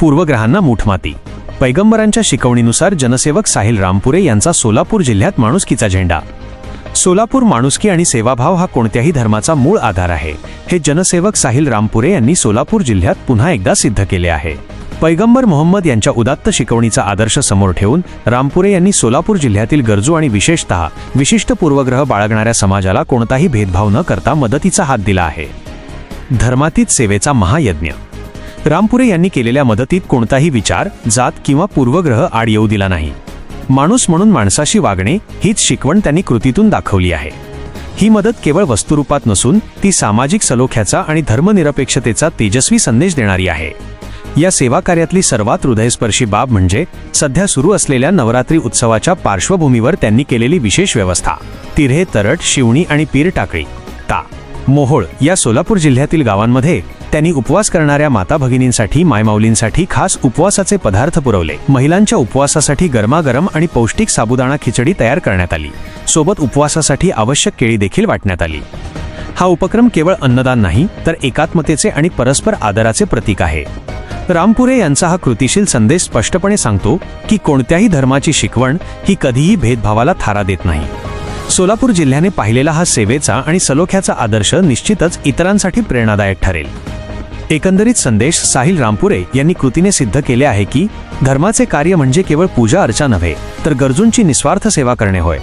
पूर्वग्रहांना मूठमाती पैगंबरांच्या शिकवणीनुसार जनसेवक साहिल रामपुरे यांचा सोलापूर जिल्ह्यात माणुसकीचा झेंडा. सोलापूर माणुसकी आणि सेवाभाव हा कोणत्याही धर्माचा मूळ आधार आहे हे जनसेवक साहिल रामपुरे यांनी सोलापूर जिल्ह्यात पुन्हा एकदा सिद्ध केले आहे. पैगंबर मोहम्मद यांच्या उदात्त शिकवणीचा आदर्श समोर ठेवून रामपुरे यांनी सोलापूर जिल्ह्यातील गरजू आणि विशेषतः विशिष्ट पूर्वग्रह बाळगणाऱ्या समाजाला कोणताही भेदभाव न करता मदतीचा हात दिला आहे. धर्मातीत सेवेचा महायज्ञ रामपुरे यांनी केलेल्या मदतीत कोणताही विचार जात किंवा पूर्वग्रह आड येऊ दिला नाही. माणूस म्हणून माणसाशी वागणे हीच शिकवण त्यांनी कृतीतून दाखवली आहे. ही मदत केवळ वस्तुरूपात नसून ती सामाजिक सलोख्याचा आणि धर्मनिरपेक्षतेचा तेजस्वी संदेश देणारी आहे. या सेवा कार्यातली सर्वात हृदयस्पर्शी बाब म्हणजे सध्या सुरू असलेल्या नवरात्री उत्सवाच्या पार्श्वभूमीवर त्यांनी केलेली विशेष व्यवस्था. तिऱ्हे तरट शिवणी आणि पीर टाकळी ता मोहोळ या सोलापूर जिल्ह्यातील गावांमध्ये त्यांनी उपवास करणाऱ्या माता भगिनींसाठी मायमाऊलींसाठी खास उपवासाचे पदार्थ पुरवले. महिलांच्या उपवासासाठी गरमागरम आणि पौष्टिक साबुदाणा खिचडी तयार करण्यात आली. सोबत उपवासासाठी आवश्यक केळी देखील वाटण्यात आली. हा उपक्रम केवळ अन्नदान नाही तर एकात्मतेचे आणि परस्पर आदराचे प्रतीक आहे. रामपुरे यांचा हा कृतिशील संदेश स्पष्टपणे सांगतो की कोणत्याही धर्माची शिकवण ही कधीही भेदभावाला थारा देत नाही. सोलापूर जिल्ह्याने पाहिलेला हा सेवेचा आणि सलोख्याचा आदर्श निश्चितच इतरांसाठी प्रेरणादायक ठरेल. एकंदरीत संदेश साहिल रामपुरे यांनी कृतीने सिद्ध केले आहे की धर्माचे कार्य म्हणजे केवळ पूजा अर्चा नव्हे तर गरजूंची निस्वार्थ सेवा करणे होय.